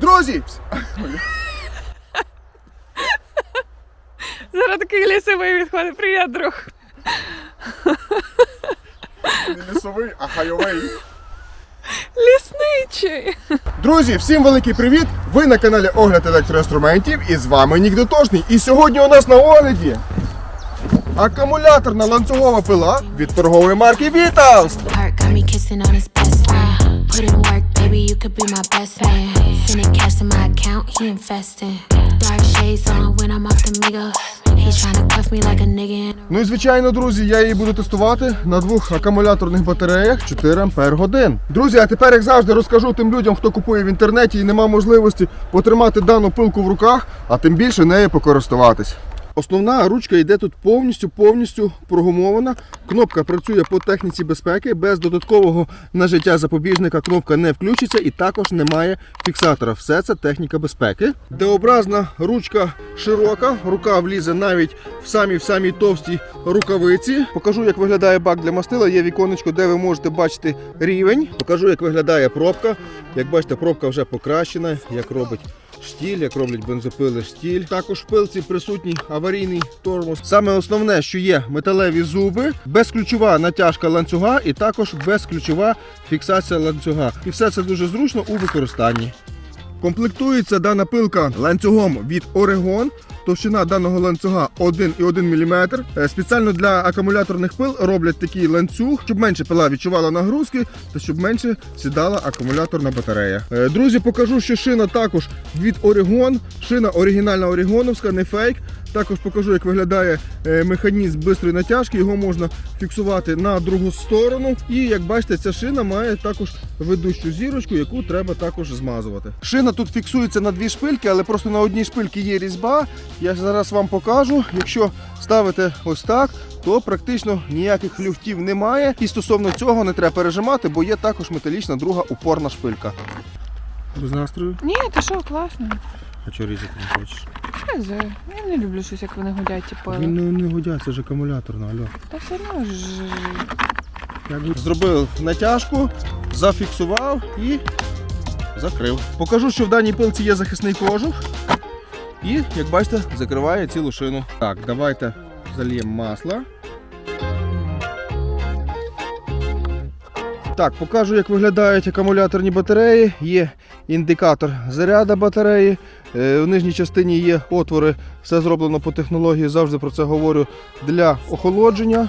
Друзі! Зараз такий лісовий відходить. Привіт, друг. Не лісовий, а хайовий. Лісничий. Друзі, всім великий привіт! Ви на каналі Огляд електроінструментів і з вами Нік Дотошний. І сьогодні у нас на огляді акумуляторна ланцюгова пила від торгової марки Vitals. Baby, you could be my best man. Sending cash to my account, he investing. Dark shades on when I'm off the Migos. Ну і звичайно, друзі, я її буду тестувати на двох акумуляторних батареях 4 Ампер годин. Друзі, а тепер, як завжди, розкажу тим людям, хто купує в інтернеті і нема можливості потримати дану пилку в руках, а тим більше нею покористуватись. Основна ручка йде тут повністю повністю прогумована. Кнопка працює по техніці безпеки. Без додаткового нажиття запобіжника кнопка не включиться і також немає фіксатора. Все це техніка безпеки. Деобразна ручка широка, рука влізе навіть в самі в самі товсті рукавиці. Покажу, як виглядає бак для мастила. Є віконечко, де ви можете бачити рівень. Покажу, як виглядає пробка. Як бачите, пробка вже покращена, як робить штіль, як роблять бензопили штіль. Також в пилці присутній аварійний тормоз. Саме основне, що є металеві зуби, безключова натяжка ланцюга і також безключова фіксація ланцюга. І все це дуже зручно у використанні. Комплектується дана пилка ланцюгом від Oregon. Товщина даного ланцюга 1,1 мм. Е, Спеціально для акумуляторних пил роблять такий ланцюг, щоб менше пила відчувала нагрузки та щоб менше сідала акумуляторна батарея. Е, Друзі, покажу, що шина також від Oregon. Шина оригінальна орігоновська, не фейк. Також покажу, як виглядає е, механізм бистрої натяжки. Його можна фіксувати на другу сторону. І як бачите, ця шина має також ведущу зірочку, яку треба також змазувати. Шина тут фіксується на дві шпильки, але просто на одній шпильці є різьба. Я зараз вам покажу. Якщо ставите ось так, то практично ніяких люфтів немає. І стосовно цього не треба пережимати, бо є також металічна друга упорна шпилька. Без настрою? Ні, ти що, класно. А чого різати не хочеш? Я не люблю щось, як вони гудять, пили. Він не, не годять, це ж акумуляторна, альо. Та все одно ж. Зробив натяжку, зафіксував і закрив. Покажу, що в даній пилці є захисний кожух. І, як бачите, закриває цілу шину. Так, давайте зальємо масло. Так, покажу, як виглядають акумуляторні батареї. Є індикатор заряду батареї. Е, В нижній частині є отвори. Все зроблено по технології, завжди про це говорю для охолодження.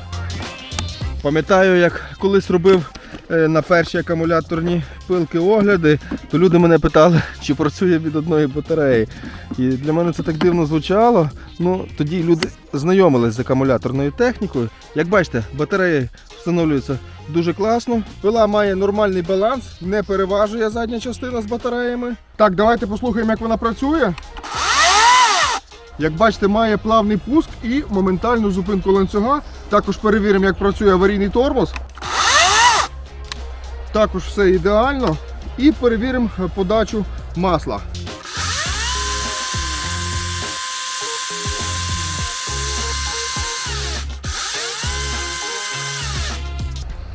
Пам'ятаю, як колись робив е, на перші акумуляторні пилки огляди, то люди мене питали, чи працює від одної батареї. І для мене це так дивно звучало. Ну, тоді люди знайомились з акумуляторною технікою. Як бачите, батареї встановлюються дуже класно. Пила має нормальний баланс, не переважує задня частина з батареями. Так, давайте послухаємо, як вона працює. Як бачите, має плавний пуск і моментальну зупинку ланцюга. Також перевіримо, як працює аварійний тормоз. Також все ідеально. І перевіримо подачу масла.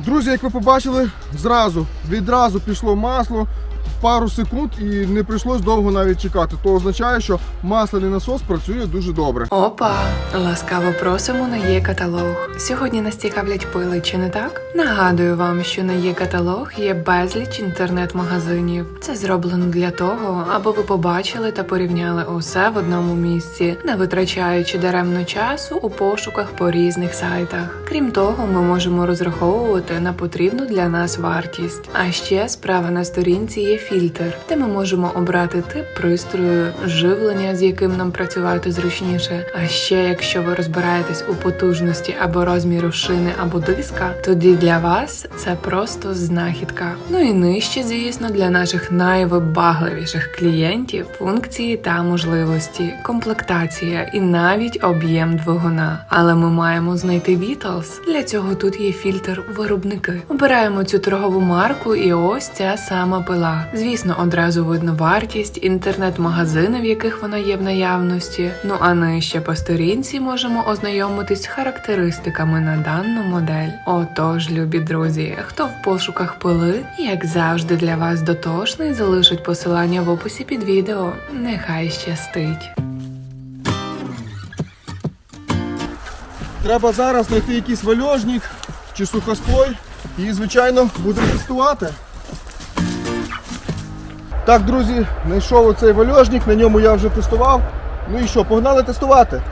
Друзі, як ви побачили, зразу, відразу пішло масло, пару секунд і не прийшлось довго навіть чекати. То означає, що масляний насос працює дуже добре. Опа! Ласкаво просимо на є каталог. Сьогодні нас цікавлять пили, чи не так? Нагадую вам, що на є каталог є безліч інтернет-магазинів. Це зроблено для того, аби ви побачили та порівняли усе в одному місці, не витрачаючи даремно часу у пошуках по різних сайтах. Крім того, ми можемо розраховувати на потрібну для нас вартість. А ще справа на сторінці є фільтр, де ми можемо обрати тип пристрою, живлення, з яким нам працювати зручніше. А ще, якщо ви розбираєтесь у потужності або розміру шини або диска, тоді для вас це просто знахідка. Ну і нижче, звісно, для наших найвибагливіших клієнтів функції та можливості, комплектація і навіть об'єм двигуна. Але ми маємо знайти Vitals. Для цього тут є фільтр виробники. Обираємо цю торгову марку, і ось ця сама пила. Звісно, одразу видно вартість, інтернет-магазини, в яких вона є в наявності. Ну а нижче по сторінці можемо ознайомитись з характеристиками на дану модель. Отож, любі друзі, хто в пошуках пили, як завжди для вас дотошний, залишить посилання в описі під відео. Нехай щастить. Треба зараз знайти якийсь вальожник чи сухостой і, звичайно, будемо тестувати. Так, друзі, знайшов оцей вальожник, на ньому я вже тестував. Ну і що, погнали тестувати.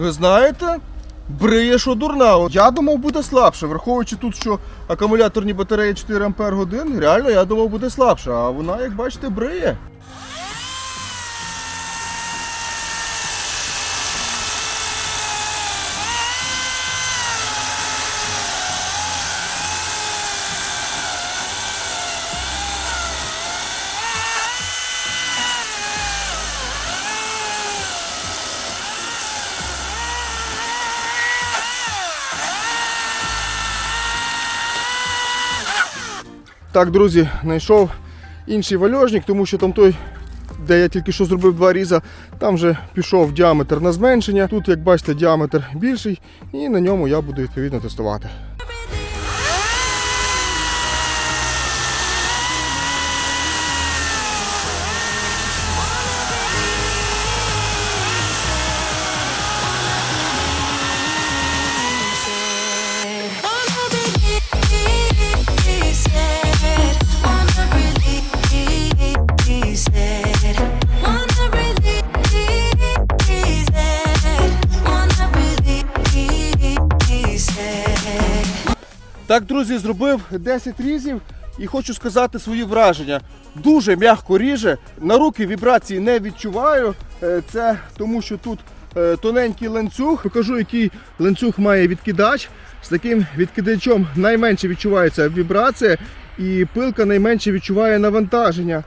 Ви знаєте, бриє, що дурна. Я думав, буде слабше, враховуючи тут, що акумуляторні батареї 4 Ампер годин, реально я думав, буде слабше, а вона, як бачите, бриє. Так, друзі, знайшов інший вальожник, тому що там той, де я тільки що зробив два різа, там вже пішов діаметр на зменшення. Тут, як бачите, діаметр більший, і на ньому я буду відповідно тестувати. Так, друзі, зробив 10 різів і хочу сказати свої враження. Дуже м'яко ріже. На руки вібрації не відчуваю. Е, Це тому, що тут е, тоненький ланцюг. Покажу, який ланцюг має відкидач. З таким відкидачом найменше відчувається вібрація, і пилка найменше відчуває навантаження.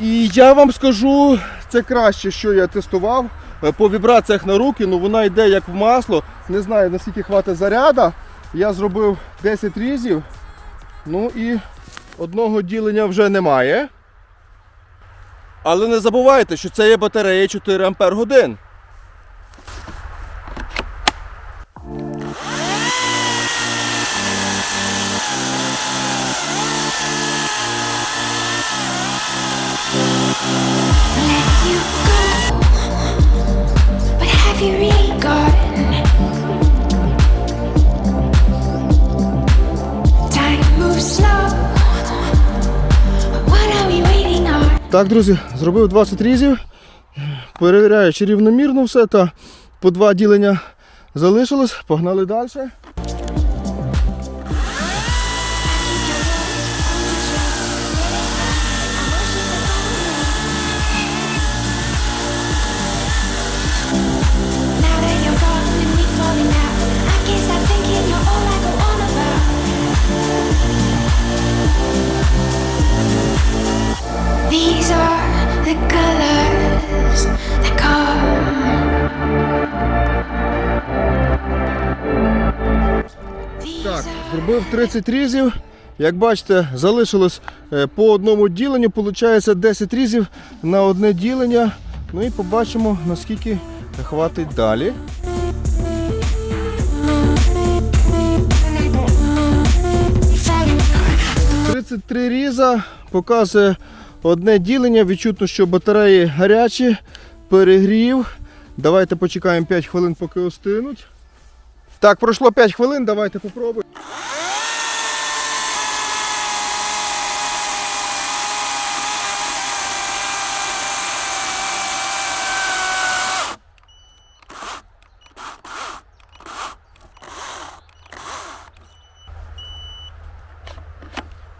І я вам скажу, це краще, що я тестував. Е, По вібраціях на руки, ну вона йде як в масло. Не знаю наскільки хватить заряда. Я зробив 10 різів. Ну і одного ділення вже немає. Але не забувайте, що це є батарея 4 Ампер годин. Так, друзі, зробив 20 різів. Перевіряю, чи рівномірно все, та по два ділення залишилось. Погнали далі. Зробив 30 різів. Як бачите, залишилось е, по одному діленню. Получається 10 різів на одне ділення. Ну і побачимо, наскільки хватить далі. 33 різа показує одне ділення. Відчутно, що батареї гарячі, перегрів. Давайте почекаємо 5 хвилин, поки остинуть. Так, пройшло 5 хвилин, давайте попробуємо.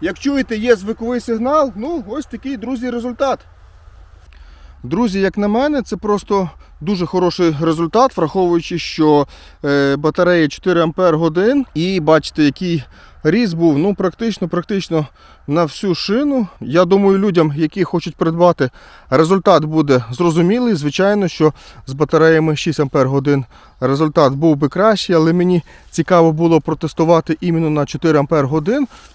Як чуєте, є звуковий сигнал. Ну, ось такий, друзі, результат. Друзі, як на мене, це просто дуже хороший результат, враховуючи, що е, батарея 4 Ампер годин. І бачите, який різ був ну, практично, практично на всю шину. Я думаю, людям, які хочуть придбати, результат буде зрозумілий. Звичайно, що з батареями 6 Ампер результат був би кращий, але мені цікаво було протестувати іменно на 4 Ампер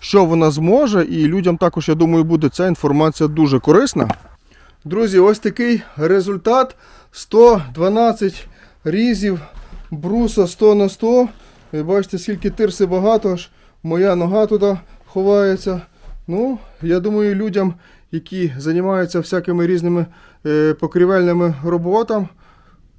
що вона зможе. І людям також, я думаю, буде ця інформація дуже корисна. Друзі, ось такий результат. 112 різів бруса 100 на 100. Ви бачите, скільки тирси багато, аж моя нога туди ховається. Ну, я думаю, людям, які займаються всякими різними е, покрівельними роботами,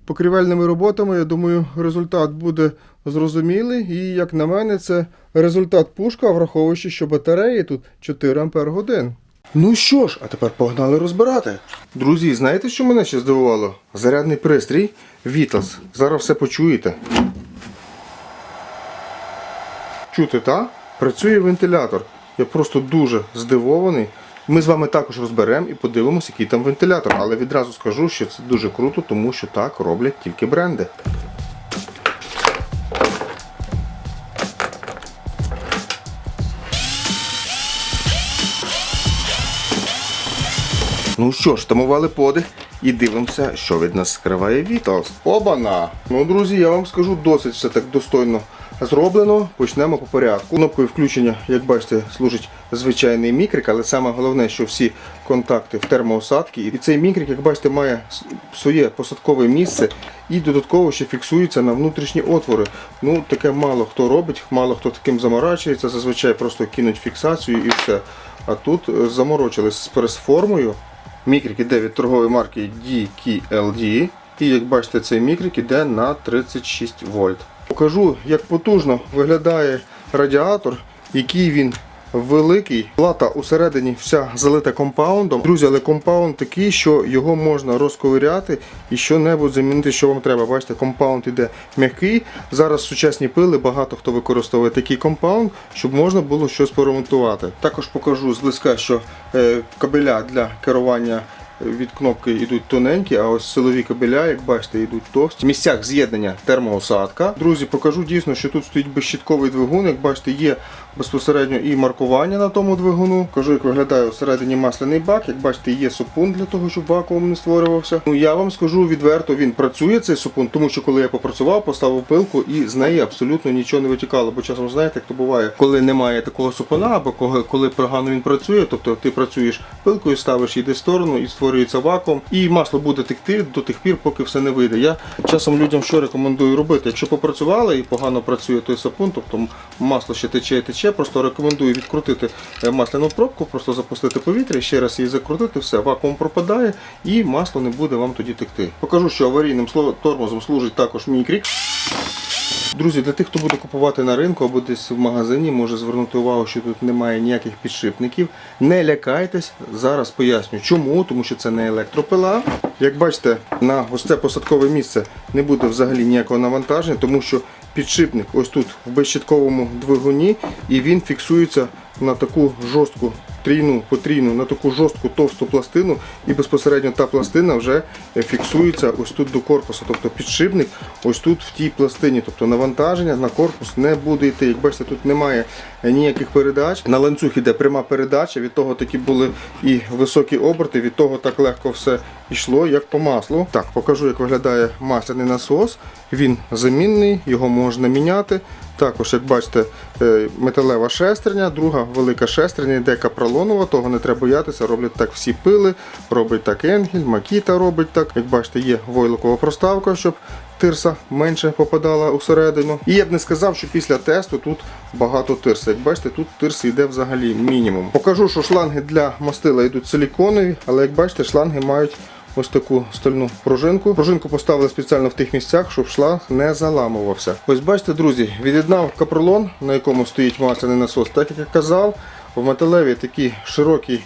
покрівельними роботами, я думаю, результат буде зрозумілий. І, як на мене, це результат пушка, враховуючи, що батареї тут 4 Ампер годин. Ну що ж, а тепер погнали розбирати. Друзі, знаєте, що мене ще здивувало? Зарядний пристрій Vitals. Зараз все почуєте. Чути, та? Працює вентилятор. Я просто дуже здивований. Ми з вами також розберемо і подивимося, який там вентилятор. Але відразу скажу, що це дуже круто, тому що так роблять тільки бренди. Ну що ж, тамували подих і дивимося, що від нас скриває Vitals. Обана! Ну, друзі, я вам скажу, досить все так достойно зроблено. Почнемо по порядку. Кнопкою включення, як бачите, служить звичайний мікрик, але саме головне, що всі контакти в термоосадки. І цей мікрик, як бачите, має своє посадкове місце і додатково ще фіксується на внутрішні отвори. Ну, таке мало хто робить, мало хто таким заморачується. Зазвичай просто кинуть фіксацію і все. А тут е, заморочились з прес-формою. Мікрик іде від торгової марки DKLD. І як бачите, цей мікрик іде на 36 вольт. Покажу, як потужно виглядає радіатор, який він великий. Плата усередині вся залита компаундом. Друзі, але компаунд такий, що його можна розковиряти і що-небудь замінити, що вам треба. Бачите, компаунд іде м'який. Зараз сучасні пили багато хто використовує такий компаунд, щоб можна було щось поремонтувати. Також покажу зблизька, що е, кабеля для керування від кнопки йдуть тоненькі, а ось силові кабеля, як бачите, йдуть товсті. В місцях з'єднання термоосадка. Друзі, покажу дійсно, що тут стоїть безщітковий двигун. Як бачите, є безпосередньо і маркування на тому двигуну. Кажу, як виглядає всередині масляний бак. Як бачите, є супун для того, щоб вакуум не створювався. Ну я вам скажу відверто, він працює цей супун, тому що коли я попрацював, поставив пилку і з неї абсолютно нічого не витікало. Бо часом знаєте, як то буває, коли немає такого супуна, або коли- коли погано він працює, тобто ти працюєш пилкою, ставиш її в сторону і створюється вакуум, і масло буде текти до тих пір, поки все не вийде. Я часом людям що рекомендую робити. Якщо попрацювали і погано працює той сапун, тобто масло ще тече і тече, просто рекомендую відкрутити е, масляну пробку, просто запустити повітря, ще раз її закрутити, все, вакуум пропадає і масло не буде вам тоді текти. Покажу, що аварійним тормозом служить також мікрік. Друзі, для тих, хто буде купувати на ринку або десь в магазині, може звернути увагу, що тут немає ніяких підшипників. Не лякайтесь, зараз поясню чому, тому що це не електропила. Як бачите, на ось це посадкове місце не буде взагалі ніякого навантаження, тому що підшипник ось тут в безщитковому двигуні і він фіксується на таку жорстку трійну, потрійну, на таку жорстку товсту пластину, і безпосередньо та пластина вже е, фіксується ось тут до корпусу. Тобто підшипник ось тут в тій пластині. Тобто навантаження на корпус не буде йти. Як бачите, тут немає е, ніяких передач. На ланцюг іде пряма передача, від того такі були і високі оберти, від того так легко все йшло, як по маслу. Так, покажу, як виглядає масляний насос. Він замінний, його можна міняти. Також, як бачите, е, металева шестерня, друга велика шестерня, йде капролонова, того не треба боятися, роблять так всі пили, робить так Енгель, Макіта робить так. Як бачите, є войлокова проставка, щоб тирса менше попадала усередину. І я б не сказав, що після тесту тут багато тирса. Як бачите, тут тирси йде взагалі мінімум. Покажу, що шланги для мастила йдуть силіконові, але як бачите, шланги мають ось таку стальну пружинку. Пружинку поставили спеціально в тих місцях, щоб шланг не заламувався. Ось бачите, друзі, від'єднав капролон, на якому стоїть масляний насос, так як я казав, в металевій такій широкій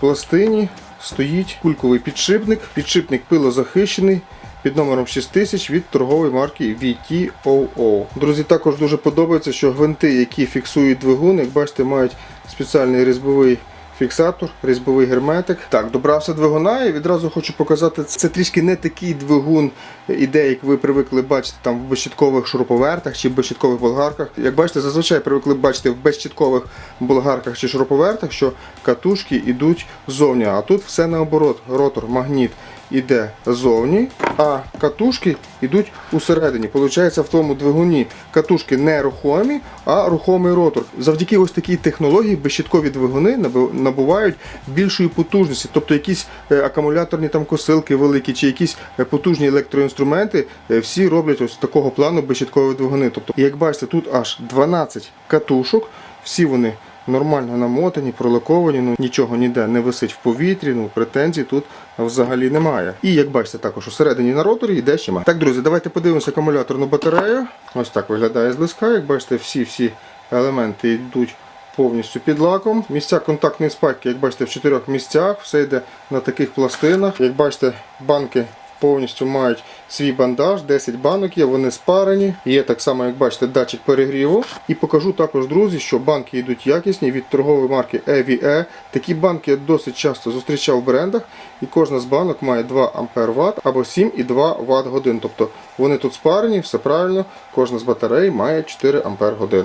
пластині стоїть кульковий підшипник. Підшипник пилозахищений. Під номером 6000 від торгової марки VTOO. Друзі, також дуже подобається, що гвинти, які фіксують двигун, як бачите, мають спеціальний різьбовий фіксатор, різьбовий герметик. Так, добрався двигуна і відразу хочу показати, це трішки не такий двигун іде, як ви привикли бачити там в безщіткових шуруповертах чи безщіткових болгарках. Як бачите, зазвичай привикли бачити в безщіткових болгарках чи шуруповертах, що катушки йдуть ззовні, а тут все наоборот. Ротор, магніт іде ззовні, а катушки йдуть усередині. Получається, в тому двигуні катушки не рухомі, а рухомий ротор. Завдяки ось такій технології безщіткові двигуни набувають більшої потужності, тобто якісь е, акумуляторні там косилки великі чи якісь е, потужні електроінструменти, е, всі роблять ось такого плану безщіткові двигуни. Тобто, як бачите, тут аж 12 катушок, всі вони нормально намотані, пролаковані, ну нічого ніде не висить в повітрі, ну претензій тут взагалі немає. І як бачите, також усередині на роторі йде ще має. Так, друзі, давайте подивимося акумуляторну батарею. Ось так виглядає зблизька. Як бачите, всі-всі елементи йдуть повністю під лаком. Місця контактної спайки, як бачите, в чотирьох місцях, все йде на таких пластинах. Як бачите, банки повністю мають свій бандаж, 10 банок є, вони спарені. Є так само, як бачите, датчик перегріву. І покажу також, друзі, що банки йдуть якісні від торгової марки EVE. Такі банки я досить часто зустрічав в брендах, і кожна з банок має 2 Ампер Вт або 7,2 Вт годин. Тобто вони тут спарені, все правильно. Кожна з батарей має 4 Ампер годин.